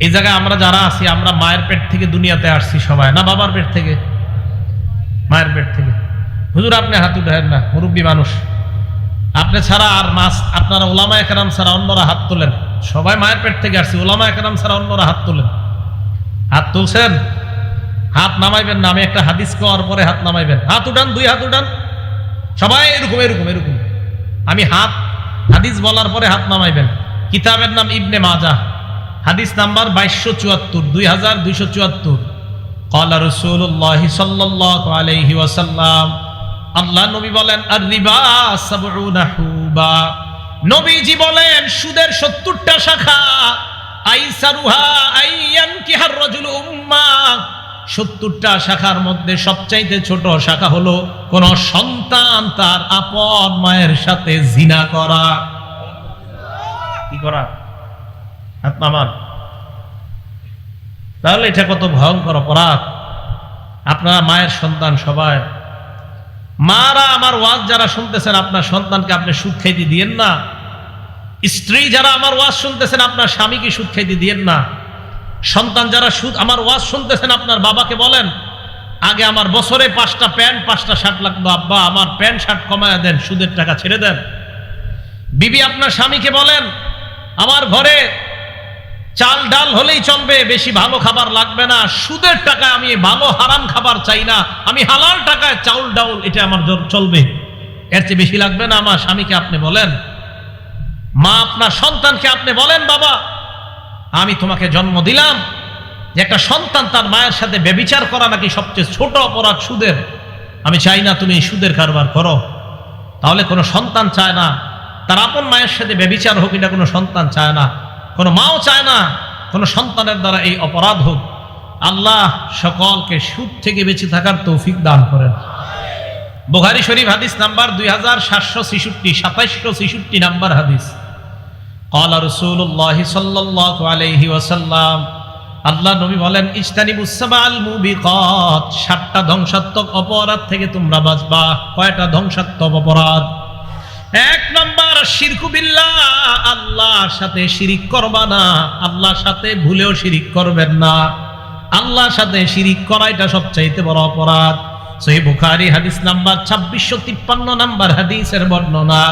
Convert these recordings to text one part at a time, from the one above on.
এই জায়গায় আমরা যারা আছি, আমরা মায়ের পেট থেকে দুনিয়াতে আসছি সবাই। না বাবার পেট থেকে, মায়ের পেট থেকে। হুজুর, আপনি হাত উঠেন না, মুরব্বী মানুষ। আপনি ছাড়া আর মাস আপনারা ওলামা একরাম ছাড়া অন্যরা হাত তোলেন। সবাই মায়ের পেট থেকে আসছি ওলামা একরাম ছাড়া অন্যরা হাত তোলেন। হাত তুলছেন? হাত নামাইবেন না, আমি একটা হাদিস করার পরে হাত নামাইবেন। হাত উঠান, দুই হাত উঠান। সবাই এরকম এরকম এরকম। আমি হাত, হাদিস বলার পরে হাত নামাইবেন। কিতাবের নাম ইবনে মাজা। হাদিস নাম্বার বাইশশো চুয়াত্তর, দুই হাজার দুইশো চুয়াত্তর। কলা রসুল্লাহ সাল্লাহ আলহি ওয়াসাল্লাম, আল্লাহ নবী বলেন নবীজি বলেন, সুদের সত্তরটা শাখা, আইসারুহা আইয়ান কিহার রাজুল উম্মা। সত্তরটা শাখার মধ্যে সবচাইতে ছোট শাখা হলো, কোন সন্তান তার আপন মায়ের সাথে জিনা করা। কি করা? হাত নামান তাহলে এটা কত ভয়ঙ্কর অপরাধ। আপনার মায়ের সন্তান সবাই। মারা আমার ওয়াজ যারা শুনতেছেন, আপনার সন্তানকে আপনি সুদ দিয়েন না। স্ত্রী যারা আমার ওয়াজ শুনতেছেন, আপনার স্বামীকে সুদ দিয়েন না। সন্তান যারা সুদ, আমার ওয়াজ শুনতেছেন, আপনার বাবাকে বলেন, আগে আমার বছরে পাঁচটা প্যান্ট, পাঁচটা শার্ট লাগতো। আব্বা, আমার প্যান্ট শার্ট কমায় দেন, সুদের টাকা ছেড়ে দেন। বিবি আপনার স্বামীকে বলেন, আমার ঘরে চাল ডাল হলেই চলবে, বেশি ভালো খাবার লাগবে না। সুদের টাকা আমি ভালো হারাম খাবার চাই না। আমি হালাল টাকায় চাউল ডাউল এটা আমার চলবে। এর চেয়ে বেশি লাগবে না আমার স্বামীকে আপনি বলেন। মা আপনার সন্তানকে আপনি বলেন, বাবা, আমি তোমাকে জন্ম দিলাম। যে একটা সন্তান তার মায়ের সাথে বেবিচার করা নাকি সবচেয়ে ছোট অপরাধ সুদের। আমি চাই না তুমি সুদের কারবার করো। তাহলে কোনো সন্তান চায় না। তার আপন মায়ের সাথে বেবিচার হোক, এটা কোনো সন্তান চায় না। কোনো মাও চায় না কোনো সন্তানের দ্বারা এই অপরাধ হোক আল্লাহ সকলকে সুদ থেকে বেঁচে থাকার তৌফিক দান করেন বুখারি শরীফ হাদিস নাম্বার দুই হাজার সাতশো ছিষট্টি সাতাইশশো ছিষট্টি নাম্বার হাদিস قال رسول الله صلى الله عليه وسلم আল্লাহ নবী বলেন ইস্তানিবুস সাবাল মুবিকাত সাতটা ধ্বংসাত্মক অপরাধ থেকে তোমরা বাঁচবা কয়টা ধ্বংসাত্মক অপরাধ এক নাম্বার, শিরকু বিল্লাহ। আল্লাহর সাথে শিরিক করবা না। আল্লাহর সাথে ভুলেও শিরিক করবেন না। আল্লাহর সাথে শিরিক করা এটা সবচাইতে বড় অপরাধ। সহি বুখারি, হাদিস নাম্বার ছাব্বিশশো তিপ্পান্ন নাম্বার হাদিসের বর্ণনা।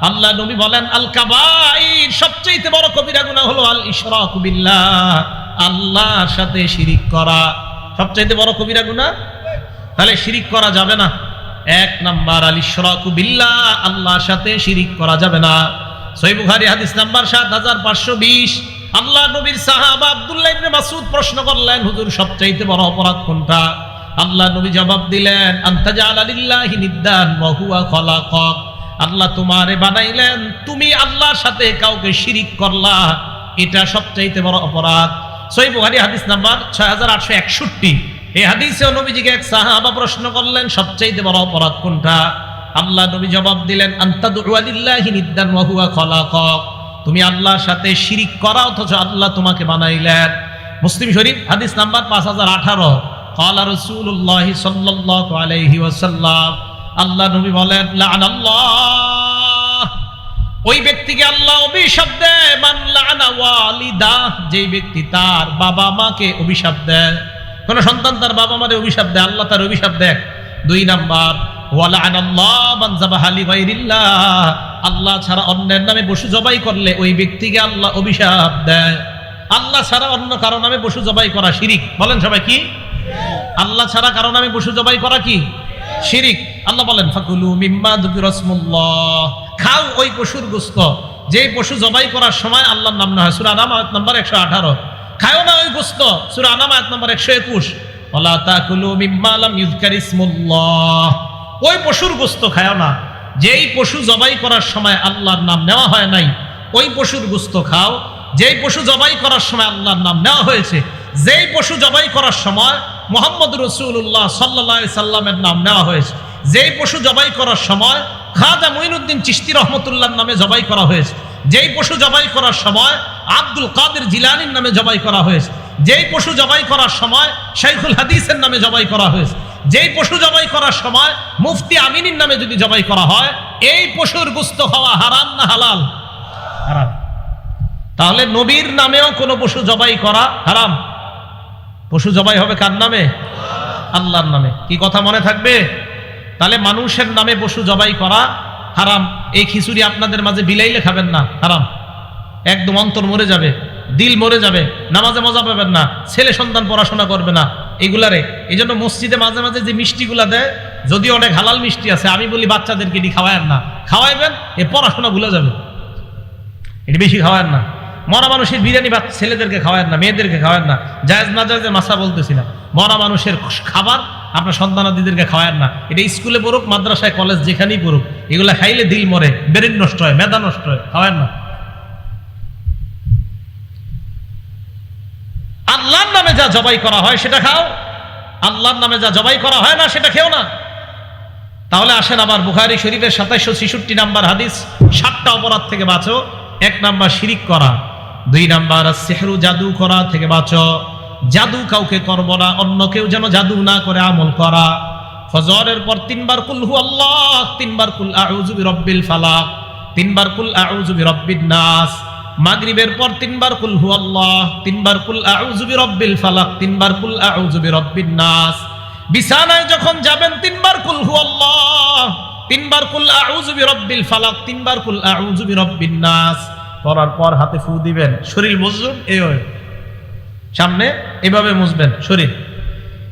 আল্লাহ নবী বলেন, আল কাবাইর সবচাইতে বড় কবিরা গুনাহ হলো আল ইশরাক বিল্লাহ। আল্লাহর সাথে শিরিক করা। সবচাইতে বড় কবিরা গুনাহ? তাহলে শিরিক করা যাবে না। এক নাম্বার আল ইশরাক বিল্লাহ, আল্লাহর সাথে শিরিক করা যাবে না। সহিহ বুখারী হাদিস নাম্বার 7520 আল্লাহ নবীর সাহাবা আব্দুল্লাহ মাসউদ প্রশ্ন করলেন, হুজুর, সবচাইতে বড় অপরাধ কোনটা? আল্লাহ নবী জবাব দিলেন হুয়া খলাকাক আল্লাহ তোমারে বানাইলেন, তুমি আল্লাহর সাথে কাউকে শিরিক করলা। এটা সবচাইতে বড় অপরাধ। সহিহ বুখারী হাদিস নাম্বার 6861 এই হাদিসে নবীজিকে এক সাহাবা প্রশ্ন করলেন সবচেয়ে বড় অপরাধ কোনটা? আল্লাহ নবী জবাব দিলেন আন্তাদুয়ালিল্লাহি নিদ্দান ওয়াহুয়া খলাকক তুমি আল্লাহর সাথে শিরিক করা, অথচ আল্লাহ তোমাকে বানাইলেন। মুসলিম শরীফ, হাদিস নাম্বার পাঁচ হাজার আঠারো। কলা রসুল্লাহ সাল্লাহ আলহি ওসাল্লাম আল্লাহ নবী বলেন লান আল্লাহ ওই ব্যক্তিকে আল্লাহ অভিশাপ দেয়, মান লানা ওয়ালিদা। যেই ব্যক্তি তার বাবা মাকে অভিশাপ দেয়। কোন সন্তান তার বাবা মারে অভিশাপ দেয়, আল্লাহ তার অভিশাপ দেখ দুই নাম্বার আল্লাহ ছাড়া অন্যের নামে পশু জবাই করলে ওই ব্যক্তিকে আল্লাহ অভিশাপ দেয়। আল্লাহ ছাড়া অন্য কারও নামে পশু জবাই করা শিরিক। বলেন সবাই কি? আল্লাহ ছাড়া কারও নামে পশু জবাই করা কি? শিরিক। আল্লাহ বলেন, ফাকুলু মিম্মা দুকিরসমুল্লাহ খাও ওই পশুর গোস্ত যেই পশু জবাই করার সময় আল্লাহর নাম না হয়। সুরা নাম নম্বর একশো আঠারো। খাও না ওই গোস্ত সুরা নাম আয়াত নম্বর একশো একুশ। ওলা তাকুলু মিম্মা লাম ইউযকার ইসমুল্লাহ। ওই পশুর গোস্ত খাও না। যেই পশু জবাই করার সময় আল্লাহর নাম নেওয়া হয় নাই, ওই পশুর গোস্ত খাও। যেই পশু জবাই করার সময় আল্লাহর নাম নেওয়া হয়েছে, যেই পশু জবাই করার সময় মোহাম্মদ রসুল্লাহ সাল্লাহ সাল্লামের নাম নেওয়া হয়েছে, যেই পশু জবাই করার সময় খাজা মঈনুদ্দিন চিস্তি রহমতুল্লাহর নামে জবাই করা হয়েছে। যেই পশু জবাই করার সময় আব্দুল কাদের জিলানির নামে জবাই করা হয়েছে। যেই পশু জবাই করার সময় শাইখুল হাদিসের নামে জবাই করা হয়েছে। যেই পশু জবাই করার সময় মুফতি আমিনীর নামে যদি জবাই করা হয়, এই পশুর গুস্ত হওয়া হারাম না হালাল? হারাম। তাহলে নবীর নামেও কোনো পশু জবাই করা হারাম? পশু জবাই হবে কার নামে? আল্লাহর নামে। কি কথা মনে থাকবে? তাহলে মানুষের নামে পশু জবাই করা হারাম। এই খিচুড়ি আপনাদের মাঝে বিলাইলে খাবেন না, হারাম। একদম অন্তর মরে যাবে, দিল মরে যাবে, নামাজে মজা পাবেন না, ছেলে সন্তান পড়াশোনা করবে না, এগুলারে। এই জন্য মসজিদে মাঝে মাঝে যে মিষ্টিগুলা দেয়, যদি অনেক হালাল মিষ্টি আছে, আমি বলি বাচ্চাদেরকে এটি খাওয়ায়েন না। খাওয়াইবেন, এ পড়াশোনা ভুলে যাবে। এটি বেশি খাওয়ায়েন না। মরা মানুষের বিরিয়ানি বা ছেলেদেরকে খাওয়ায়েন না, মেয়েদেরকে খাওয়ায়েন না। জায়েজ না জায়েজের মাসা বলতেছি না। মরা মানুষের খাবার আপনার সন্তানাদিদেরকে খাওয়ায়েন না। এটা স্কুলে পড়ুক, মাদ্রাসায়, কলেজ যেখানেই পড়ুক, এগুলা খাইলে দিল মরে, ব্রেন নষ্ট হয় মেধা নষ্ট হয়, খাওয়ায়েন না। আল্লাহর নামে যা জবাই করা হয়, সেটা খাও। আল্লাহর নামে যা জবাই করা হয় না, সেটা খেও না। তাহলে আসেন আবার বুখারি শরীফের সাতাইশো ছেষট্টি নাম্বার হাদিস, সাতটা অপরাধ থেকে বাঁচো, এক নাম্বার শিরিক করা, দুই নাম্বার সেহরু জাদু করা থেকে বাঁচো। জাদু কাউকে করব না, অন্য কেউ যেন জাদু না করে আমল করা। ফজরের পর তিনবার কুল হু আল্লাহ, তিনবার কুল আউযু বিরব্বিল ফালাক, তিনবার কুল আউযু বিরব্বিন নাস, মাগরিবের পর তিনবার কুল হু আল্লাহ, তিনবার কুল আউযু বিরব্বিল ফালাক, তিনবার কুল আউযু বিরব্বিন নাস। বিছানায় যখন যাবেন, তিনবার কুল হু আল্লাহ, তিনবার কুল আউযু বিরব্বিল ফালাক, তিনবার কুল আউযু বিরব্বিন নাস। করার পর হাতে ফু দিবেন, শরীর এই হয়। সামনে এভাবে মুছবেন, শরীর।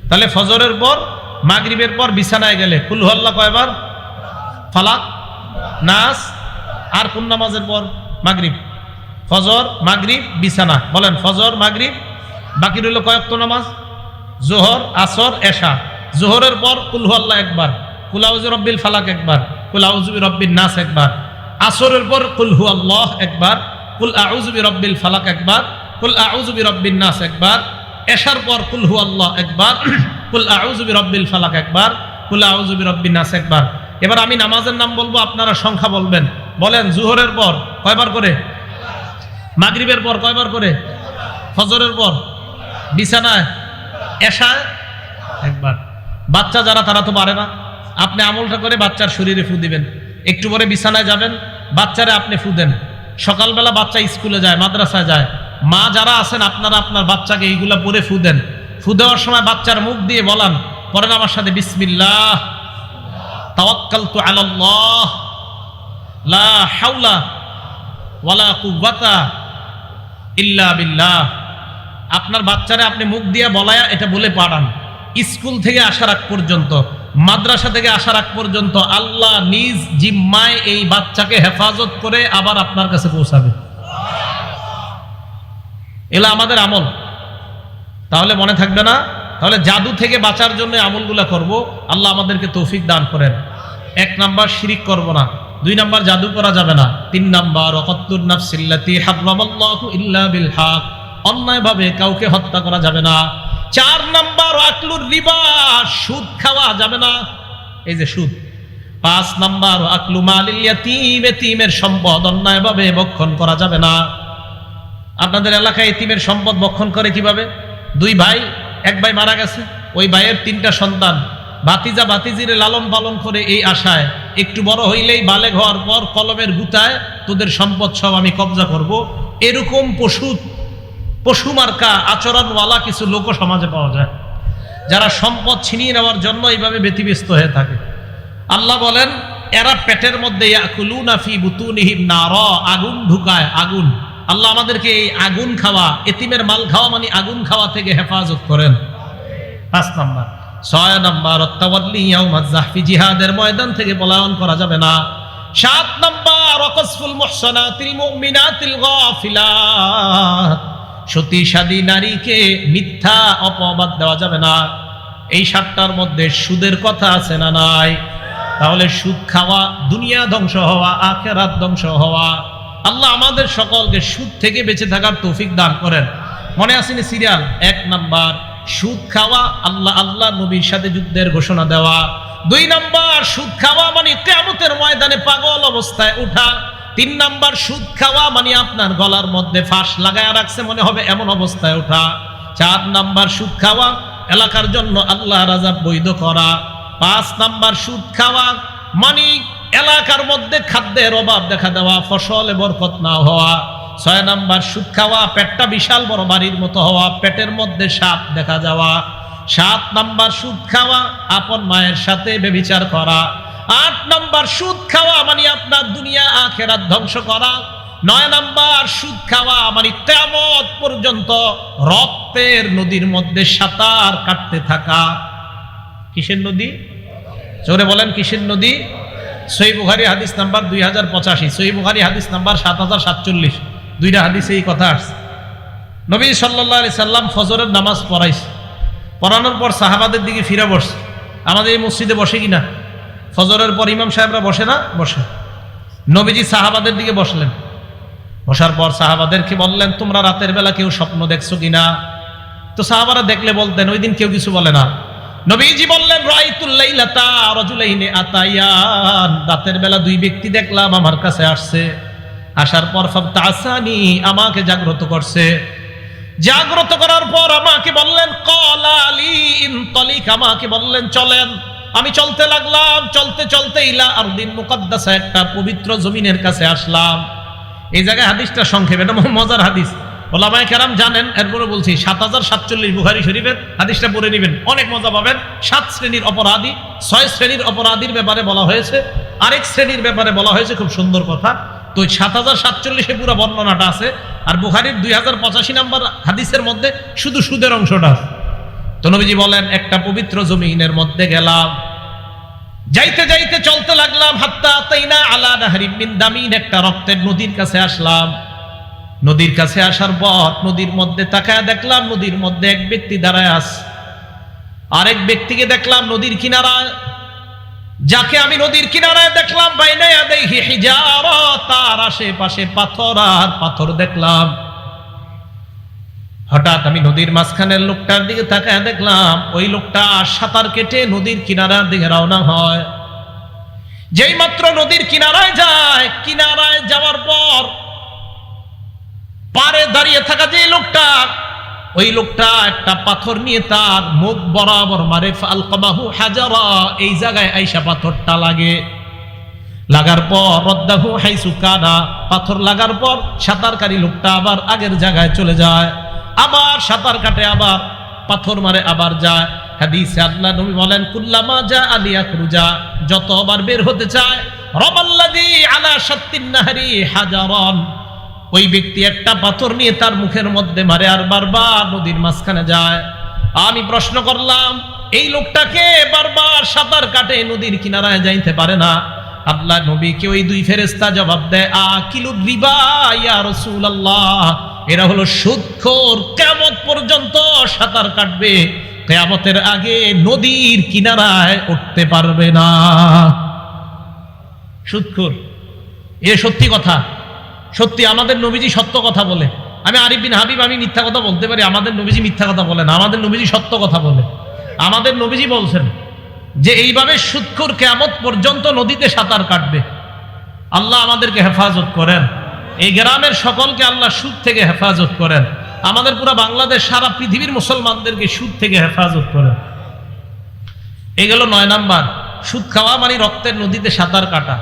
তাহলে ফজরের পর, মাগরিবের পর বিছানায় গেলে, কুল হু কয়বার? ফালাক, নাস, আর কোন নামাজের পর? মাগরিব। ফজর, মাগরিব, বিছানা। বলেন, ফজর, মাগরিব, বাকি রইল কয়েকত নামাজ? জোহর, আসর, এশা। জোহরের পর কুলহু আল্লাহ একবার। কুলাউজু রব্বিল ফালাক একবার। কুলাউজুবি রব্বিল নাস একবার। আসরের পর কুলহু আল্লাহ একবার। কুল আউজুবি রব্বিল ফালাক একবার। কুল আউজুবি রব্বিন নাস একবার, এশার পর কুলহু আল্লাহ একবার, কুল আউজুবি রব্বিল ফালাক একবার, কুল আউজুবি রব্বিন নাস একবার। এবার আমি নামাজের নাম বলব, আপনারা সংখ্যা বলবেন। বলেন, জোহরের পর কয়বার করে? মাগরিবের পর কয়বার করে? ফজরের পর? বিছানায়? এশায়? একবার। বাচ্চা যারা, তারা তো পারে না। আপনি আমলটা করে বাচ্চার শরীরে ফু দিবেন। একটু পরে বিছানায় যাবেন, বাচ্চারে আপনি ফু দেন। সকালবেলা বাচ্চা স্কুলে যায়, মাদ্রাসায় যায়। মা যারা আছেন, আপনারা আপনার বাচ্চাকে এইগুলা পরে ফু দেন। ফু দেওয়ার সময় বাচ্চার মুখ দিয়ে বলান পরেন আমার সাথে, বিসমিল্লাহ। তাওয়াক্কালতু আলাল্লাহ। লা হাওলা ওয়ালা কুওয়াতা ইল্লা বিল্লাহ। আপনার বাচ্চারা আপনি মুখ দিয়ে বলায়া এটা বলে পাঠান। স্কুল থেকে আসার আগ পর্যন্ত, মাদ্রাসা থেকে আসার আগ পর্যন্ত আল্লাহ নিজ জিম্মায় এই বাচ্চাকে হেফাজত করে আবার আপনার কাছে পৌঁছাবে। এলা আমাদের আমল। তাহলে মনে থাকবে না? তাহলে জাদু থেকে বাঁচার জন্য আমলগুলা করব। আল্লাহ আমাদেরকে তৌফিক দান করেন। এক নাম্বার শিরিক করব না। দুই নাম্বার জাদু করা যাবে না। তিন নাম্বার অন্যায়ভাবে কাউকে হত্যা করা যাবে না। চার নাম্বার, আকলুর রিবা, সুদ খাওয়া যাবে না। এই যে সুদ। পাঁচ নাম্বার, আকলু মালিল ইয়াতিম, এতিমের সম্পদ অন্যায়ভাবে বক্ষণ করা যাবে না। আপনাদের এলাকায় এতিমের সম্পদ বক্ষণ করে কীভাবে? দুই ভাই, এক ভাই মারা গেছে, ওই ভাইয়ের তিনটা সন্তান। বাতিজা বাতিজিরে লালন পালন করে এই আশায়, একটু বড় হইলেই বালেগ হওয়ার পর কলমের গুতায় তোদের সম্পদ সব আমি কবজা করব। এরকম পশু পশু মার্কা, আচরণওয়ালা কিছু লোক সমাজে পাওয়া যায়। যারা সম্পদ ছিনিয়ে নেওয়ার জন্য এইভাবে ব্যতিব্যস্ত হয়ে থাকে। আল্লাহ বলেন, এরা পেটের মধ্যে আগুন ঢুকায়, আগুন। আল্লাহ আমাদেরকে এই আগুন খাওয়া, এতিমের মাল খাওয়া মানে আগুন খাওয়া থেকে হেফাজত করেন। পাঁচ নাম্বার। ছয় নাম্বার জাহফি জিহাদের ময়দান থেকে পলায়ন করা যাবে না। সাত নাম্বার, অকসফুল মুহসানাতিল মুমিনাতিল গাফিলাত। সতী সাদী নারীকে মিথ্যা অপবাদ দেওয়া যাবে না। এই সাতটার মধ্যে সুদের কথা আছে না নাই? তাহলে সুদ খাওয়া দুনিয়া ধ্বংস হওয়া, আখেরাত ধ্বংস হওয়া। আল্লাহ আমাদের সকলকে সুদ থেকে বেঁচে থাকার তৌফিক দান করেন। মনে আসেনি সিরিয়াল? এক নাম্বার, সুদ খাওয়া আল্লাহ আল্লাহ নবীর সাথে যুদ্ধের ঘোষণা দেওয়া। দুই নাম্বার, সুদ খাওয়া মানে কেমতের ময়দানে পাগল অবস্থায় উঠা। তিন নাম্বার, সুদ খাওয়া মানে আপনার গলার মধ্যে ফাঁস লাগায় রাখছে, মনে হবে এমন অবস্থায় ওঠা চার নাম্বার, সুদ খাওয়া, এলাকার জন্য আল্লাহ রাজা বৈধ করা। পাঁচ নাম্বার, সুদ খাওয়া মানে এলাকার মধ্যে খাদ্যের অভাব দেখা দেওয়া, ফসলে বরকত না হওয়া, ছয় নাম্বার, সুদ খাওয়া, পেটটা বিশাল বড় বাড়ির মতো হওয়া, পেটের মধ্যে সাপ দেখা যাওয়া, সাত নাম্বার, সুদ খাওয়া, আপন মায়ের সাথে বেবিচার করা, আট নাম্বার, সুদ খাওয়া মানে আপনার দুনিয়া আখেরাত ধ্বংস করা, নয় নাম্বার, সুদ খাওয়া মানে তেমত পর্যন্ত রক্তের নদীর মধ্যে সাঁতার কাটতে থাকা। কিসের নদী? জোরে বলেন, কিসের নদী? সই বুখারি হাদিস নাম্বার দুই হাজার পঁচাশি সই বুখারি হাদিস নাম্বার সাত হাজার সাতচল্লিশ। দুইটা হাদিসে এই কথা আসছে। নবী সাল্লাহ আলি সাল্লাম ফজরের নামাজ পড়াইছে। পড়ানোর পর সাহাবাদের দিকে ফিরে বসছে। আমাদের এই মসজিদে বসে কিনা ফজরের পর ইমাম সাহেবরা বসে না? বসে। নবীজি সাহাবাদের দিকে বসলেন। বসার পর সাহাবাদেরকে বললেন, তোমরা রাতের বেলা কেউ স্বপ্ন দেখছ কিনা তো সাহাবারা দেখলে বলতেন, ওই দিন কেউ কিছু বলে না। নবীজি বললেন রাইতুল্লাইলাতা রাজুলাইনে আতায়ান। রাতের বেলা দুই ব্যক্তি দেখলাম আমার কাছে আসছে। আসার পর ফাবতাসানি আমাকে জাগ্রত করছে। জাগ্রত করার পর আমাকে বললেন কলালি ইনতলিক আমাকে বললেন, চলেন। আমি চলতে লাগলাম, চলতে চলতে ইলা আর দিন মুকদ্দাসা, একটা পবিত্র জমিনের কাছে আসলাম। এই জায়গায় হাদিসটা সংক্ষেপ, এটা মজার হাদিস। ওলামায় কেরাম জানেন, এরপরে বলছি, সাত হাজার সাতচল্লিশ বুহারি শরীফের হাদিসটা পড়ে নেবেন, অনেক মজা পাবেন। সাত শ্রেণির অপরাধী, ছয় শ্রেণির অপরাধীর ব্যাপারে বলা হয়েছে, আরেক শ্রেণির ব্যাপারে বলা হয়েছে, খুব সুন্দর কথা। তো সাত হাজার সাতচল্লিশে পুরো বর্ণনাটা আছে, আর বুখারির দুই হাজার পঁচাশি নাম্বার হাদিসের মধ্যে শুধু সুদের অংশটা আছে। তো বলেন, একটা পবিত্র জমিনের মধ্যে গেলাম, যাইতে যাইতে চলতে লাগলাম, হাত্তা তাইনা আলা নাহরিম মিন দামিন, একটা রক্তের নদীর কাছে আসলাম। নদীর কাছে আসার পর নদীর মধ্যে তাকায় দেখলাম, নদীর মধ্যে এক ব্যক্তি দাঁড়ায় আস আরেক ব্যক্তিকে দেখলাম নদীর কিনারায় যাকে আমি নদীর কিনারায় দেখলাম তার আশেপাশে পাথর আর পাথর দেখলাম। হঠাৎ আমি নদীর মাঝখানের লোকটার দিকে তাকায় দেখলাম, ওই লোকটা সাঁতার কেটে নদীর কিনারার দিকে রওনা হয়। যেই মাত্র নদীর কিনারায় যায়, কিনারায় যাওয়ার পর পারে দাঁড়িয়ে থাকা যে লোকটা, ওই লোকটা একটা পাথর নিয়ে তার মুখ বরাবর মারে, ফালকামাহু হাজারা, এই জায়গায় আইসা পাথরটা লাগে। লাগার পর, রদ্দাহু হাইসু কানা, পাথর লাগার পর সাঁতারকারী লোকটা আবার আগের জায়গায় চলে যায়। আবার সাঁতার কাটে, আবার পাথর মারে, আবার যায়। হাদিসে আল্লাহ নবী বলেন, কুল্লামা যা আলিয়া ক্রুজা যতবার বের হতে চায় রবাল্লাদি আলা সত্তিন নাহারি হাজারন ওই ব্যক্তি একটা পাথর নিয়ে তার মুখের মধ্যে মারে আর বারবার নদীর মাঝখানে যায়। আমি প্রশ্ন করলাম, এই লোকটাকে বারবার সাঁতার কাটে নদীর কিনারায় যাইতে পারে না। আল্লাহ নবীকে ওই দুই ফেরেস্তা জবাব দেয় আ কিলু রিবা ইয়া রাসূলুল্লাহ। এরা হলো সুদখোর কেমত পর্যন্ত সাঁতার কাটবে। কেয়ামতের আগে নদীর কিনারায় উঠতে পারবে না। সুদখোর এ সত্যি কথা। সত্যি, আমাদের নবীজি সত্য কথা বলে। আমি আরিফ বিন হাবিব, আমি মিথ্যা কথা বলতে পারি, আমাদের নবীজি মিথ্যা কথা বলে না, আমাদের নবীজি সত্য কথা বলে। আমাদের নবীজি বলছেন যে, এইভাবে সুৎখুর কেমত পর্যন্ত নদীতে সাঁতার কাটবে। আল্লাহ আমাদেরকে হেফাজত করেন। এই গ্রামের সকলকে আল্লাহ সুদ থেকে হেফাজত করেন। আমাদের পুরো বাংলাদেশ, সারা পৃথিবীর মুসলমানদেরকে সুদ থেকে হেফাজত করেন। এই নয় নাম্বার। সুদ খাওয়া মানে রক্তের নদীতে সাঁতার কাটা।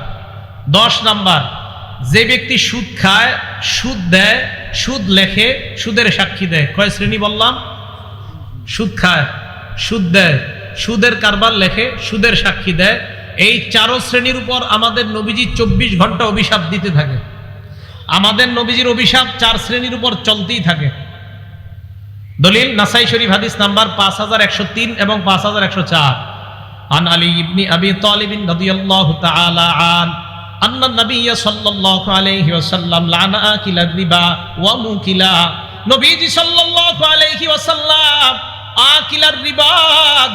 দশ নাম্বার যে ব্যক্তি সুদ খায়, সুদ দেয়, সুদ লেখে, সুদের সাক্ষী দেয়। কয় শ্রেণি বললাম? সুদ খায়, সুদ দেয়, সুদের কারবার লেখে, সুদের সাক্ষী দেয়। এই চারো শ্রেণির উপর আমাদের নবীজি চব্বিশ ঘণ্টা অভিশাপ দিতে থাকে। আমাদের নবীজির অভিশাপ চার শ্রেণির উপর চলতেই থাকে। দলিল, নাসাই শরীফ হাদিস নাম্বার পাঁচ হাজার একশো তিন এবং পাঁচ হাজার একশো চার। আন আলী ইবনি আবি তালিবিন রাদিয়াল্লাহু তাআলা আন আন্না নবিয়া সাল্লাল্লাহু আলাইহি ওয়াসাল্লাম লানা আকিলা রিবা ওয়া মুকিলা। নবীজি সাল্লাল্লাহু আলাইহি ওয়াসাল্লাম আকিলার রিবা,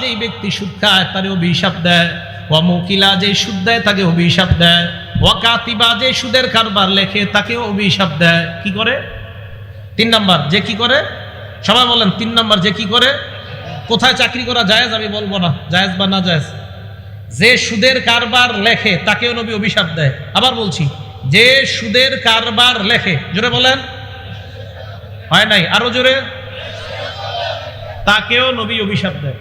যেই ব্যক্তি সুদ খায় তারে অভিশাপ দেয়। ওয়া মুকিলা যে সুদ দেয় তাকে অভিশাপ দেয়। ওয়া কাতিবা, যে সুদের কারবার লেখে তাকেও অভিশাপ দেয়। কি করে? তিন নাম্বার, যে কি করে? সবাই বলেন, তিন নাম্বার, যে কি করে? কোথায় চাকরি করা যায় আমি বলব না। জায়েজ বা না জায়েজ? যে সুদের কারবার লেখে, তাকেও নবী অভিশাপ দেয়। আবার বলছি, যে সুদের কারবার লেখে, জোরে বলেন। হয় নাই? আরও জোরে। তাকেও নবী অভিশাপ দেয়।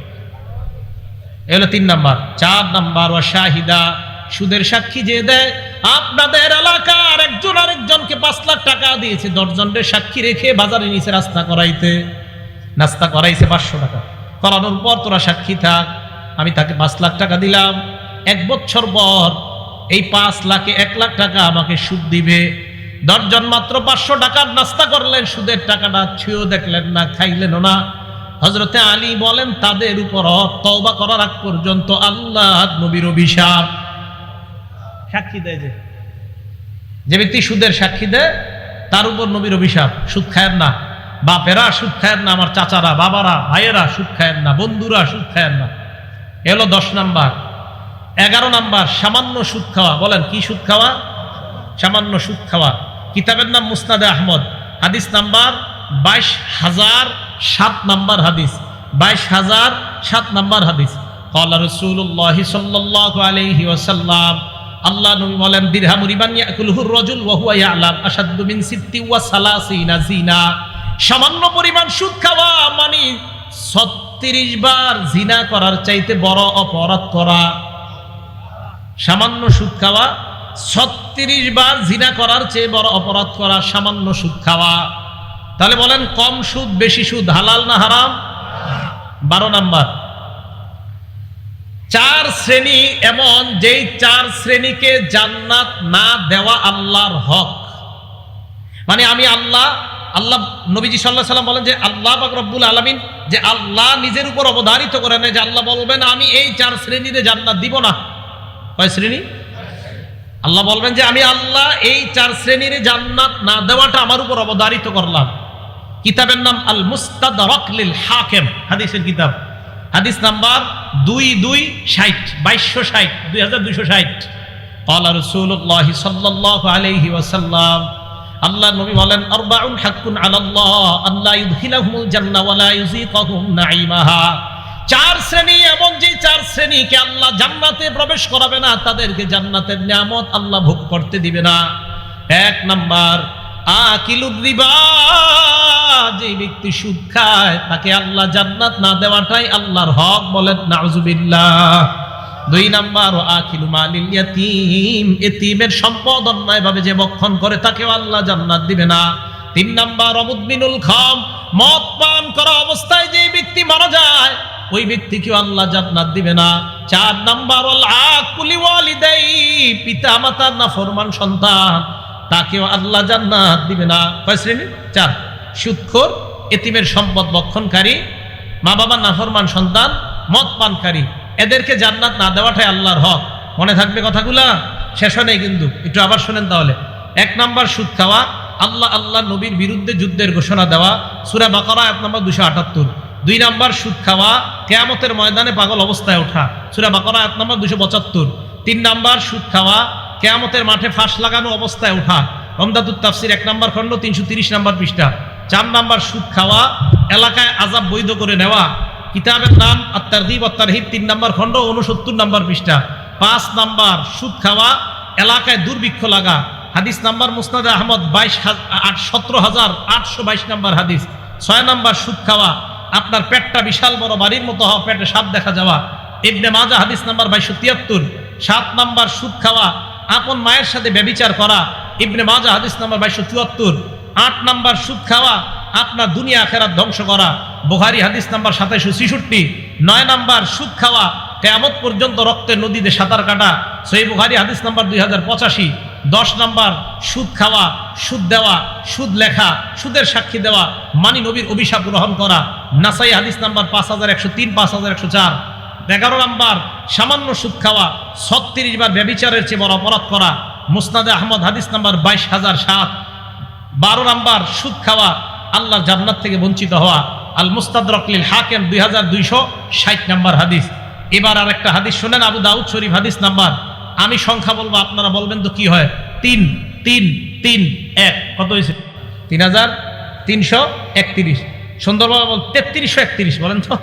এ হলো তিন নাম্বার। চার নাম্বার ও শাহিদা, সুদের সাক্ষী যে দেয়, আপনাদের এলাকার একজন আরেকজনকে পাঁচ লাখ টাকা দিয়েছে দশজনের সাক্ষী রেখে বাজারে নিচে রাস্তা করাইতে। নাস্তা করাইছে পাঁচশো টাকা। করানোর পর তোরা সাক্ষী থাক। আমি তাকে পাঁচ লাখ টাকা দিলাম। এক বছর পর এই পাঁচ লাখে এক লাখ টাকা আমাকে সুদ দিবে। দশজন মাত্র পাঁচশো টাকার নাস্তা করলেন, সুদের টাকাটা ছুঁয়েও দেখলেন না, খাইলেন না। হজরতে আলী বলেন, তাদের উপর তওবা করার আগ পর্যন্ত আল্লাহ নবীর অভিশাপ। সাক্ষী দেয় যে যে ব্যক্তি সুদের সাক্ষী দেয়, তার উপর নবীর অভিশাপ, সুদ খায়ের না। বাপেরা সুদ খায়ের না, আমার চাচারা, বাবারা, ভাইয়েরা সুদ খায়ের না, বন্ধুরা সুদ খায়ের না। হলো দশ নাম্বার। এগারো নাম্বার, সামান্য সুদ খাওয়া। বলেন, কি সুদ খাওয়া? সামান্য সুদ খাওয়া। কিতাবের নাম মুস্তাদে আহমদ। হাদিস নাম্বার বাইশ হাজার সাত নাম্বার হাদিস। বাইশ হাজার সাত নাম্বার হাদিস। কলা রসুল্লাহ সাল্লাহ আলহি ওসাল্লাম আল্লাহ নবী বলেন, দিরহাম রিবান ইয়াকুলহুর রাজুল ওয়া হুয়া ইয়ালাম ওয়া সালাসিনা জিনা সামান্য পরিমাণ সুদ খাওয়া মানে 36 বার জিনা করার চাইতে বড় অপরাধ করা, সামান্য সুদ খাওয়া, ছত্রিশ বার জিনা করার চেয়ে বড় অপরাধ করা, সামান্য সুদ খাওয়া। তাহলে বলেন, কম সুদ, বেশি সুদ, হালাল না হারাম? বারো নাম্বার। চার শ্রেণি এমন, যেই চার শ্রেণীকে জান্নাত না দেওয়া আল্লাহর হক। মানে আমি আল্লাহ আল্লাহ নবীজি সাল্লাহ সাল্লাম বলেন যে আল্লাহ পাক রব্বুল আলমিন যে আল্লাহ নিজের উপর অবধারিত করেন যে আল্লাহ বলবেন আমি এই চার শ্রেণীতে জান্নাত দিব না কয় শ্রেণী আল্লাহ বলবেন যে আমি আল্লাহ এই চার শ্রেণীর জান্নাত না দেওয়াটা আমার উপর অবধারিত করলাম কিতাবের নাম আল মুস্তাদ রকলিল হাকেম হাদিসের কিতাব হাদিস নাম্বার দুই দুই ষাট বাইশশো ষাট দুই হাজার দুইশো ষাট قال رسول الله صلى الله عليه وسلم আল্লাহ নবী বলেন, আরবাউন হাক্কুন আলাল্লাহ আল্লাহ ইউদখিলাহুমুল জান্নাহ ওয়া লা নাঈমাহা। চার শ্রেণি এবং যে চার শ্রেণীকে আল্লাহ জান্নাতে প্রবেশ করাবে না, তাদেরকে জান্নাতের নিয়ামত আল্লাহ ভোগ করতে দিবে না। এক নাম্বার, আকিলুর রিবা যে ব্যক্তি সুদ খায়, তাকে আল্লাহ জান্নাত না দেওয়াটাই আল্লাহর হক বলেন নাউজুবিল্লাহ দুই নাম্বার, ও আকিলু মালিল ইয়াতিম এতিমের সম্পদ অন্যায় ভাবে যে বক্ষণ করে তাকেও আল্লাহ জান্নাত দিবে না। তিন নাম্বার অমুদমিনুল খাম মদ পান করা অবস্থায় যে ব্যক্তি মারা যায়, ওই ব্যক্তিকেও আল্লাহ জান্নাত দিবে না। চার নাম্বার ওয়াল আকুলি ওয়ালিদাই পিতা মাতার না ফরমান সন্তান, তাকেও আল্লাহ জান্নাত দিবে না। কয় শ্রেণি? চার। সুৎখোর, এতিমের সম্পদ বক্ষণকারী মা বাবা নাফরমান সন্তান, মদ পানকারী এদেরকে জান্নাত না দেওয়াটাই আল্লাহর হক। মনে থাকবে কথাগুলা? শেষ নাই কিন্তু। একটু আবার শোনেন তাহলে। এক নাম্বার সুদ খাওয়া, আল্লাহ আল্লাহ নবীর বিরুদ্ধে যুদ্ধের ঘোষণা দেওয়া, সুরা বাকরা, এক নম্বর দুশো আটাত্তর। দুই নাম্বার সুদ খাওয়া, কেয়ামতের ময়দানে পাগল অবস্থায় ওঠা, সুরা বাকরা, এক নম্বর দুশো পঁচাত্তর। তিন নাম্বার সুদ খাওয়া, কেয়ামতের মাঠে ফাঁস লাগানো অবস্থায় ওঠা রমদাতুর তাফসির এক নম্বর খণ্ড, তিনশো তিরিশ নম্বর পৃষ্ঠা। চার নাম্বার সুদ খাওয়া, এলাকায় আজাব বৈধ করে নেওয়া কিতাবের নাম আত্মারদীপ আত্মারহিব তিন নম্বর খণ্ড উনসত্তর নম্বর পৃষ্ঠা। পাঁচ নাম্বার, সুদ খাওয়া, এলাকায় দুর্ভিক্ষ লাগা। হাদিস নাম্বার মুসনাদ আহমদ, বাইশ আট, সতেরো হাজার আটশো বাইশ নাম্বার হাদিস। ছয় নাম্বার, সুদ খাওয়া। আপনার পেটটা বিশাল বড়, বাড়ির মতো হওয়া, পেটে সাপ দেখা যাওয়া। ইবনে মাজা, হাদিস নাম্বার বাইশশো তিয়াত্তর। সাত নাম্বার, সুদ খাওয়া। আপন মায়ের সাথে ব্যবিচার করা। ইবনে মাজা, হাদিস নাম্বার বাইশশো চুয়াত্তর। আট নাম্বার, সুদ খাওয়া। আপনার দুনিয়া আখেরাত ধ্বংস করা। বোহারি হাদিস নাম্বার সাতাইশো ছিষট্টি, নয় নাম্বার সুদ খাওয়া, কেয়ামত পর্যন্ত রক্তের নদীতে সাঁতার কাটা সই বুখারি হাদিস নাম্বার দুই হাজার পঁচাশি, দশ নাম্বার সুদ খাওয়া, সুদ দেওয়া, সুদ লেখা, সুদের সাক্ষী দেওয়া, মানি নবীর অভিশাপ গ্রহণ করা, নাসাই হাদিস নাম্বার পাঁচ হাজার একশো তিন, পাঁচ হাজার একশো চার, এগারো নাম্বার সামান্য সুদ খাওয়া, ছত্রিশ বার ব্যবিচারের চেয়ে বড় অপরাধ করা, মুসনাদে আহমদ হাদিস নাম্বার বাইশ হাজার সাত, বারো নাম্বার সুদ খাওয়া, আল্লাহর জান্নাত থেকে বঞ্চিত হওয়া আল মুস্তাদরকলিল হাকেম দুই হাজার দুইশো ষাট নাম্বার হাদিস। এবার আর একটা হাদিস শোনেন, আবু দাউদ শরীফ হাদিস নাম্বার। আমি সংখ্যা বলব, আপনারা বলবেন তো কি হয়? তিন তিন তিন, এক। কত হয়েছে? তিন হাজার তিনশো একত্রিশ। সুন্দরভাবে বল, তেত্রিশশো একত্রিশ, বলেন তো।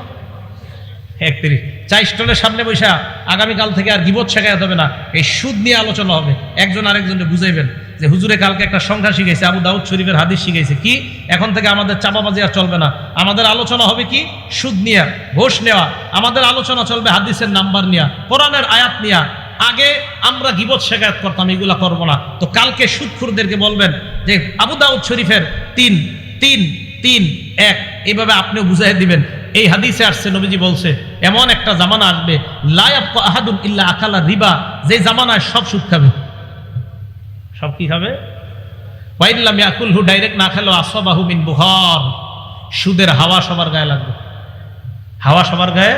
একত্রিশ। চা স্টলের সামনে বৈশা আগামীকাল থেকে আর গিবত শেখাতে হবে না। এই সুদ নিয়ে আলোচনা হবে। একজন আরেকজনকে বুঝাইবেন। যে হুজুরে কালকে একটা সংখ্যা শিখাইছে, আবু দাউদ শরীফের হাদিস শিখাইছে। কি? এখন থেকে আমাদের চাপাবাজি আর চলবে না। আমাদের আলোচনা হবে কি? সুদ নিয়া, ঘোষ নেওয়া। আমাদের আলোচনা চলবে হাদিসের নাম্বার নিয়া, কোরআনের আয়াত নিয়া। আগে আমরা গিবত শেখায়ত করতাম, এগুলা করব না। তো কালকে সুদখুরদেরকে বলবেন যে, আবু দাউদ শরীফের তিন তিন তিন, এক এইভাবে আপনিও বুঝাই দিবেন। এই হাদিসে আসছে, নবীজি বলছে, এমন একটা জামানা আসবে লায়াব আহাদুন ইল্লা আকালা রিবা, যে জামানায় সব সুদ খাবে। সব কি খাবে ওয়াইল্লাম ইয়াকুলহু ডাইরেক্ট না খেলো আসবাহু মিন বুহার সুদের হাওয়া সবার গায়ে লাগবে। হাওয়া সবার গায়ে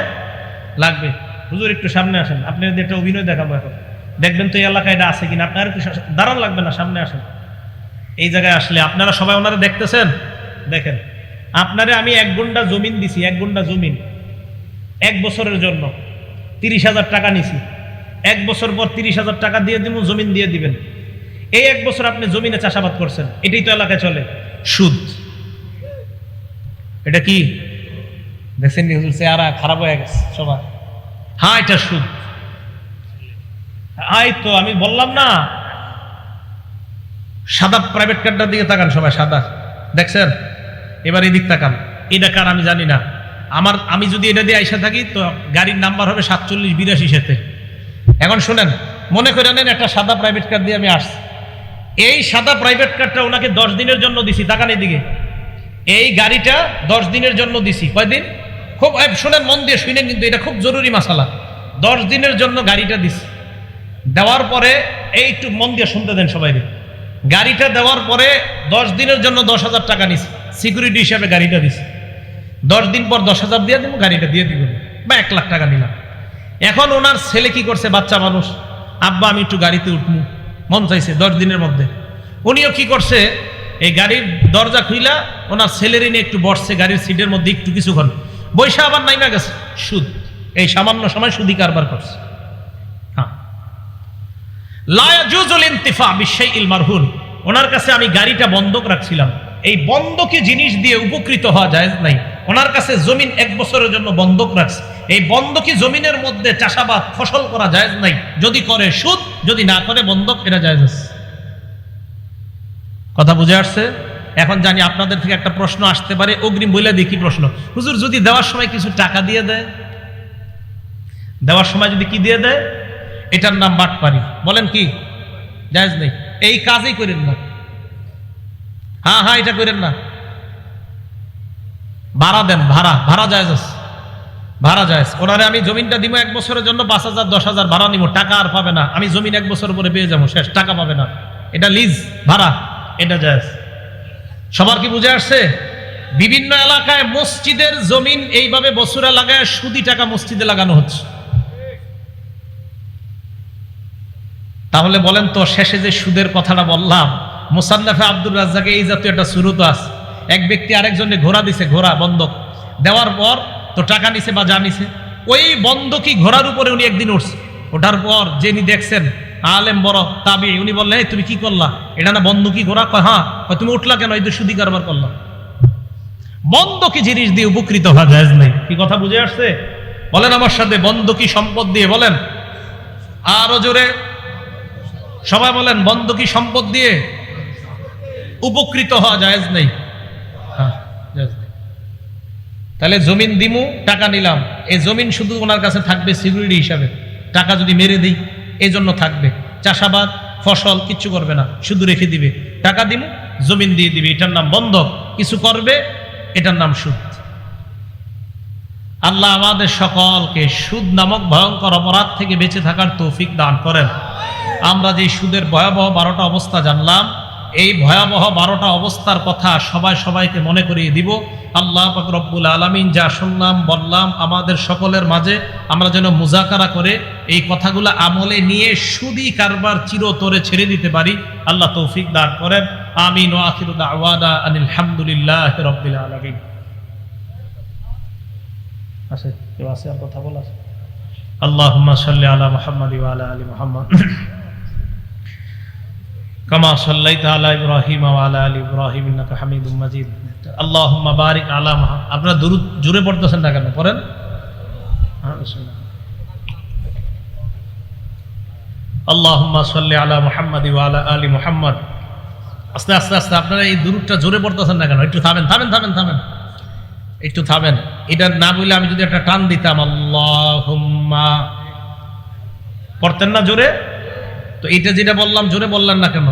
লাগবে। হুজুর একটু সামনে আসেন। আপনি একটা অভিনয় দেখাবো এখন। দেখবেন তো এই এলাকায় এটা আছে কিনা? আপনার একটু দাঁড়ান লাগবে না? সামনে আসেন। এই জায়গায় আসলে আপনারা সবাই ওনারা দেখতেছেন? দেখেন। আপনারে আমি এক গুন্ডা জমিন দিছি, এক গুন্ডা জমিন। এক বছরের জন্য। তিরিশ হাজার টাকা নিছি। এক বছর পর তিরিশ হাজার টাকা দিয়ে দিব জমিন দিয়ে দিবেন। এই এক বছর আপনি জমিনে চাষাবাদ করছেন এটাই তো এলাকায় চলে। সুদ। এটা কি? দেখছেন হুজুর চেহারা খারাপ হয়ে গেছে সবার। হ্যাঁ এটা সুদ। আই তো আমি বললাম না। সাদা প্রাইভেট কারটার দিকে তাকান সবাই সাদা। দেখছেন? এবার এদিক তাকান। এটা কার আমি জানি না। আমার আমি যদি এটা দিয়ে আইসা থাকি তো গাড়ির নাম্বার হবে সাতচল্লিশ বিরাশি সাথে। এখন শুনেন মনে করে নেন একটা সাদা প্রাইভেট কার দিয়ে আমি আসছি। এই সাদা প্রাইভেট কারটা ওনাকে দশ দিনের জন্য দিছি, তাকান এদিকে। এই গাড়িটা দশ দিনের জন্য দিছি। কয়দিন? খুব শোনেন, মন দিয়ে শুনেন কিন্তু এটা খুব জরুরি মাসালা। দশ দিনের জন্য গাড়িটা দিছি। দেওয়ার পরে, এই একটু মন দিয়ে শুনতে দেন সবাই। গাড়িটা দেওয়ার পরে দশ দিনের জন্য দশ হাজার টাকা নিছি। সিকিউরিটি হিসাবে গাড়িটা দিছি। দশ দিন পর দশ হাজার দিয়ে দিব, গাড়িটা দিয়ে দিব। বা এক লাখ টাকা নিলাম। এখন ওনার ছেলে কি করছে? বাচ্চা মানুষ। আব্বা, আমি একটু গাড়িতে উঠমু। মন চাইছে দশ দিনের মধ্যে। উনিও কি করছে, এই গাড়ির দরজা খুইলা ওনার ছেলেরই নিয়ে একটু বসছে, গাড়ির সিটের মধ্যে একটু কিছুক্ষণ। বৈশা আবার নাইমা গেছে। সুদ। এই সামান্য সময় সুদি কারবার করছে। হ্যাঁ। ওনার কাছে আমি গাড়িটা বন্ধক রাখছিলাম। এই বন্ধকি জিনিস দিয়ে উপকৃত হওয়া যায় নাই। ওনার কাছে জমিন এক বছরের জন্য বন্ধক রাখছে। এই বন্ধকি জমিনের মধ্যে চাষাবাদ, ফসল করা যায় নাই। যদি করে সুদ যদি না করে বন্ধক এটা যায় কথা বুঝে আসছে? এখন জানি আপনাদের থেকে একটা প্রশ্ন আসতে পারে, অগ্রিম বলে দেখি প্রশ্ন। হুজুর, যদি দেওয়ার সময় কিছু টাকা দিয়ে দেয়? দেওয়ার সময় যদি কি দিয়ে দেয়? এটার নাম বাটপারি। বলেন কি? জায়েজ নেই। এই কাজই করেন না। হ্যাঁ হ্যাঁ এটা করেন না। ভাড়া দেন, ভাড়া। ভাড়া জায়েজ আছে। ভাড়া জায়েজ ওনারে আমি জমিনটা দিব এক বছরের জন্য পাঁচ হাজার, দশ হাজার ভাড়া নিব টাকা আর পাবে না। আমি জমিন এক বছর পরে পেয়ে যাব, শেষ। টাকা পাবে না। এটা লিজ ভাড়া। এটা জায়েজ সবার কি বুঝে আসছে? বিভিন্ন এলাকায় মসজিদের জমিন এইভাবে বছরে লাগায় সুদি টাকা মসজিদে লাগানো হচ্ছে। তাহলে বলেন তো, শেষে যে সুদের কথাটা বললাম, মুসান্নাফে আব্দুর রাজ্জাকে এই জাতীয় একটা সুরত আছে। এক ব্যক্তি আরেকজনে ঘোড়া দিছে, ঘোড়া বন্ধক দেওয়ার পর তো টাকা নিছে বা যা নিছে, ওই বন্ধকি ঘোড়ার উপরে উনি একদিন উঠছে। ওঠার পর যিনি দেখছেন, আলেম বড়, তাবি, উনি বললেন তুমি কি করলা? এটা না বন্ধকি ঘোড়া? কয় হ্যাঁ। তুমি উঠলা কেন? এই তো সুদি কারবার করলাম বন্ধকি জিনিস দিয়ে উপকৃত হওয়া যায় নাই। কি কথা বুঝে আসছে? বলেন আমার সাথে বন্ধকি সম্পদ দিয়ে? বলেন। আরও জোরে। সবাই বলেন বন্ধকি সম্পদ দিয়ে? উপকৃত হওয়া জায়েজ নাই। হ্যাঁ। তাহলে জমিন দিমু, টাকা নিলাম। এই জমিন শুধু ওনার কাছে থাকবে সিকিউরিটি হিসাবে। টাকা যদি মেরে দিই, এই জন্য থাকবে। চাষাবাদ, ফসল কিচ্ছু করবে না, শুধু রেখে দিবে। টাকা দিমু, জমিন দিয়ে দিবে। এটার নাম বন্ধক। কিছু করবে, এটার নাম সুদ। আল্লাহ আমাদের সকলকে সুদ নামক ভয়ঙ্কর অপরাধ থেকে বেঁচে থাকার তৌফিক দান করেন। আমরা যে সুদের ভয়াবহ বারোটা অবস্থা জানলাম, এই ভয়াবহ বারোটা অবস্থার কথা সবাই সবাইকে মনে করিয়ে দিব। আল্লাহ রব্বুল আলমিন যা শুনলাম, বললাম আমাদের সকলের মাঝে, আমরা যেন মুজাকারা করে এই কথাগুলো আমলে নিয়ে সুদি কারবার চিরতরে ছেড়ে দিতে পারি। আল্লাহ তৌফিক দান করেন। আমিন ও আখিরুদ্দা আওয়াদা আনিল রব্বুল আলমিন। আচ্ছা কেউ আছে আর কথা বলা আল্লাহ সাল্লি আলা মোহাম্মদ আলা আলী মোহাম্মদ। كما صليت على ابراهيم وعلى ال ابراهيم انك حميد مجيد اللهم بارك على محمد আপনারা দরুদ জোরে পড়তেছেন না কেন পড়েন হ্যাঁ বিসমিল্লাহ اللهم صل على محمد وعلى ال محمد আস্তে আস্তে আস্তে আপনারা এই দুরুদটা জোরে পড়তেছেন না কেন একটু থামেন থামেন থামেন থামেন একটু থামেন এটা না বলে আমি যদি একটা টান দিতাম আল্লাহুম্মা পড়তেন না জোরে তো এটা যেটা বললাম, জোরে বললেন না কেন?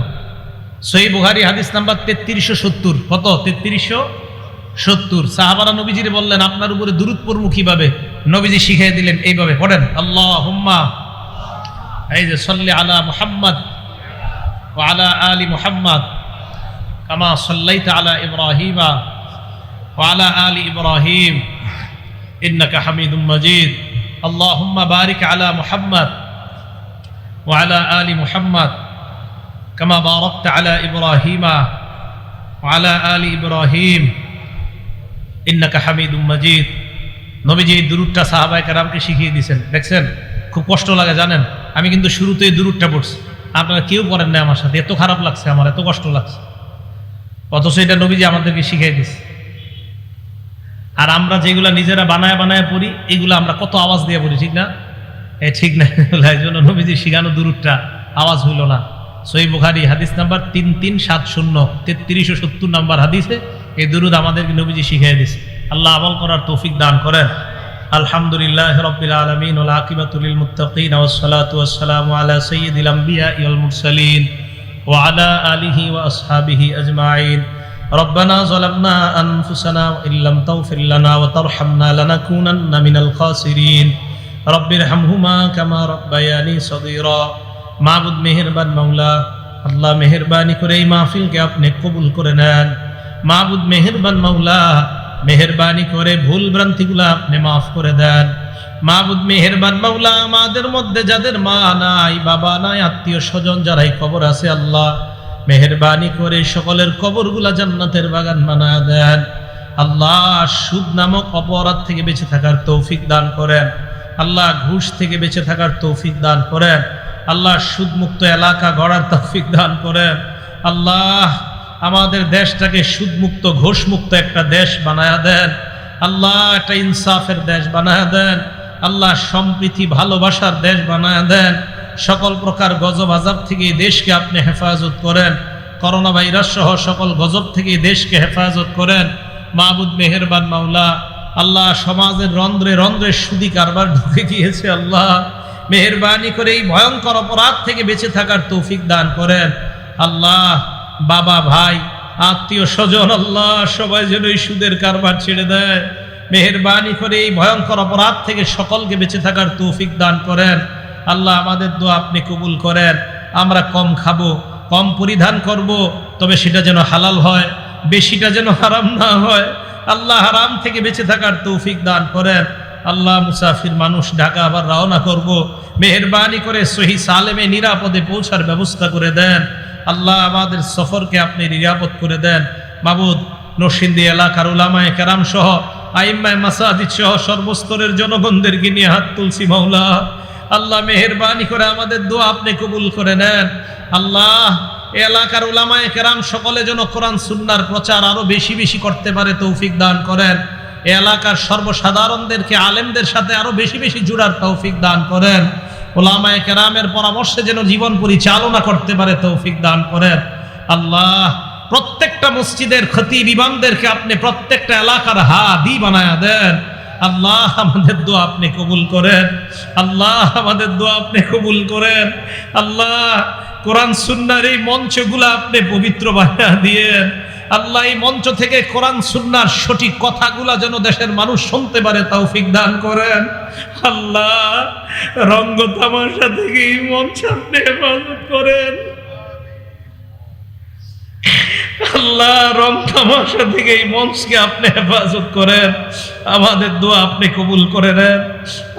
সই বুহারি হাদিস নাম্বার তেত্রিশশো সত্তর। কত? তেত্রিশশো সত্তর। সাহাবারা নবীজির বললেন, আপনার উপরে দূরত্বরমু কীভাবে? নবীজি শিখিয়ে দিলেন এইভাবে। পড়েন আল্লাহ হুম্মা এই যে সল্লি আলা মোহাম্মদ ও আলা আলী মোহাম্মদ, কামা সল্লাইতা আলা ইব্রাহিমা ও আলা আলী ইব্রাহিম, ইন্নাকা হামিদ মজিদ। আল্লাহ বারিক আলা মোহাম্মদ। وعلى آل محمد كما باركت على إبراهيم وعلى آل إبراهيم إنك حميد مجيد নবীজি এই দুরুদটা সাহাবায়ে কেরামকে শিখিয়ে দিয়েছেন দেখছেন খুব কষ্ট লাগে জানেন আমি কিন্তু শুরুতেই দুরুদটা পড়ছি আপনারা কেউ পড়েন না আমার সাথে এত খারাপ লাগছে আমার এত কষ্ট লাগছে অথচ এটা নবীজি আমাদেরকে শিখিয়ে দিচ্ছে আর আমরা যেগুলা নিজেরা বানায় বানায় পড়ি এগুলো আমরা কত আওয়াজ দিয়ে পড়ি ঠিক না এ ঠিক না এগুলা এই জন্য নবীজি শিখানো দূরটা আওয়াজ হইল না সই বুখারি হাদিস নাম্বার তিন তিন সাত শূন্য তেত্রিশশো সত্তর নাম্বার হাদিসে এই দুরুদ আমাদেরকে নবীজি শিখিয়ে দিছে আল্লাহ আমল করার তৌফিক দান করেন আলহামদুলিল্লাহ রব্বিল আলমিন ওল আকিবাতুল মুত্তাকিন ওয়াসসালাতু ওয়াসসালামু আলা সাইয়্যিদিল আমবিয়া ওয়াল মুরসালিন وعلى آله وأصحابه أجمعين ربنا ظلمنا أنفسنا وإن لم تغفر لنا وترحمنا لنكونن من الخاسرين রব্বির হামহুমা কামা রব্বায়ানি সদির মাহবুদ মেহেরবান মাওলা, আল্লাহ মেহেরবানি করে এই মাহফিলকে আপনি কবুল করে নেন। মাহবুদ মেহেরবান মাওলা, মেহেরবানি করে ভুল ভ্রান্তিগুলো আপনি মাফ করে দেন। মাহবুদ মেহেরবান মাওলা, আমাদের মধ্যে যাদের মা নাই, বাবা নাই, আত্মীয় স্বজন যারাই কবর আছে, আল্লাহ মেহেরবানি করে সকলের কবরগুলা জান্নাতের বাগান বানা দেন। আল্লাহ সুদ নামক অপরাধ থেকে বেঁচে থাকার তৌফিক দান করেন। আল্লাহ ঘুষ থেকে বেঁচে থাকার তৌফিক দান করেন। আল্লাহ সুদমুক্ত এলাকা গড়ার তৌফিক দান করেন। আল্লাহ আমাদের দেশটাকে সুদমুক্ত, ঘোষমুক্ত একটা দেশ বানায়া দেন। আল্লাহ একটা ইনসাফের দেশ বানায়া দেন। আল্লাহ সম্প্রীতি, ভালোবাসার দেশ বানায়া দেন। সকল প্রকার গজব আজাব থেকে দেশকে আপনি হেফাজত করেন। করোনা ভাইরাস সহ সকল গজব থেকে দেশকে হেফাজত করেন। মাহবুদ মেহেরবান মাওলা আল্লাহ সমাজের রন্ধ্রে রন্ধ্রে সুদি কারবার ঢুকে গিয়েছে, আল্লাহ। মেহরবানি করে এই ভয়ঙ্কর অপরাধ থেকে বেঁচে থাকার তৌফিক দান করেন। আল্লাহ, বাবা, ভাই, আত্মীয়, স্বজন, আল্লাহ, সবাই যেন এই সুদের কারবার ছেড়ে দেয়। মেহরবানি করে এই ভয়ঙ্কর অপরাধ থেকে সকলকে বেঁচে থাকার তৌফিক দান করেন। আল্লাহ, আমাদের দোয়া আপনি কবুল করেন। আমরা কম খাব, কম পরিধান করব, তবে সেটা যেন হালাল হয়, বেশিটা যেন হারাম না হয়। আল্লাহ হারাম থেকে বেঁচে থাকার তৌফিক দান করেন। আল্লাহ মুসাফির মানুষ ঢাকা আবার রওনা করব। মেহরবানি করে সহি সালেমে নিরাপদে পৌঁছার ব্যবস্থা করে দেন। আল্লাহ আমাদের সফরকে আপনি নিরাপদ করে দেন। মাবুদ নরসিন্দি এলাকার উলামায় কেরাম সহ, আইম্মায় মাসাজিদ সহ সর্বস্তরের জনগণদেরকে নিয়ে হাত তুলছি মাওলা। আল্লাহ মেহরবানি করে আমাদের দোয়া আপনি কবুল করে নেন। আল্লাহ এলাকার উলামায়ে কেরাম সকলে যেন কোরআন সুন্নার প্রচার আরও বেশি বেশি করতে পারে, তৌফিক দান করেন। এলাকার সর্বসাধারণদেরকে, আলেমদের সাথে আরও বেশি বেশি জুড়ার তৌফিক দান করেন। ওলামায়ে কেরামের পরামর্শে যেন জীবন পরিচালনা করতে পারে, তৌফিক দান করেন। আল্লাহ, প্রত্যেকটা মসজিদের ক্ষতি বিমানদেরকে আপনি প্রত্যেকটা এলাকার হাদি বানায়া দেন। আল্লাহ, আমাদের দোয়া আপনি কবুল করেন। আল্লাহ, আমাদের দোয়া আপনি কবুল করেন। আল্লাহ কোরআন সুন্নার এই মঞ্চগুলো আপনি পবিত্র বানা দিয়ে আল্লাহ এই মঞ্চ থেকে কোরআন সুন্নার সঠিক কথাগুলা যেন দেশের মানুষ শুনতে পারে, তৌফিক দান করেন। আল্লাহ রঙ্গ তামাশা থেকে এই মঞ্চ আপনি হেফাজত করেন। আল্লাহ রং তামাশা থেকে এই মঞ্চকে আপনি হেফাজত করেন আমাদের দোয়া আপনি কবুল করে নেন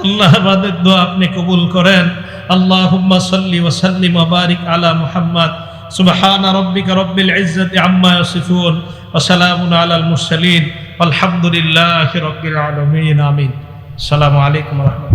আল্লাহ আমাদের দোয়া আপনি কবুল করেন اللهم صل وسلم وبارك على محمد سبحان ربك رب العزة عما يصفون وسلام على المرسلين والحمد لله رب العالمين آمين السلام عليكم ورحمة الله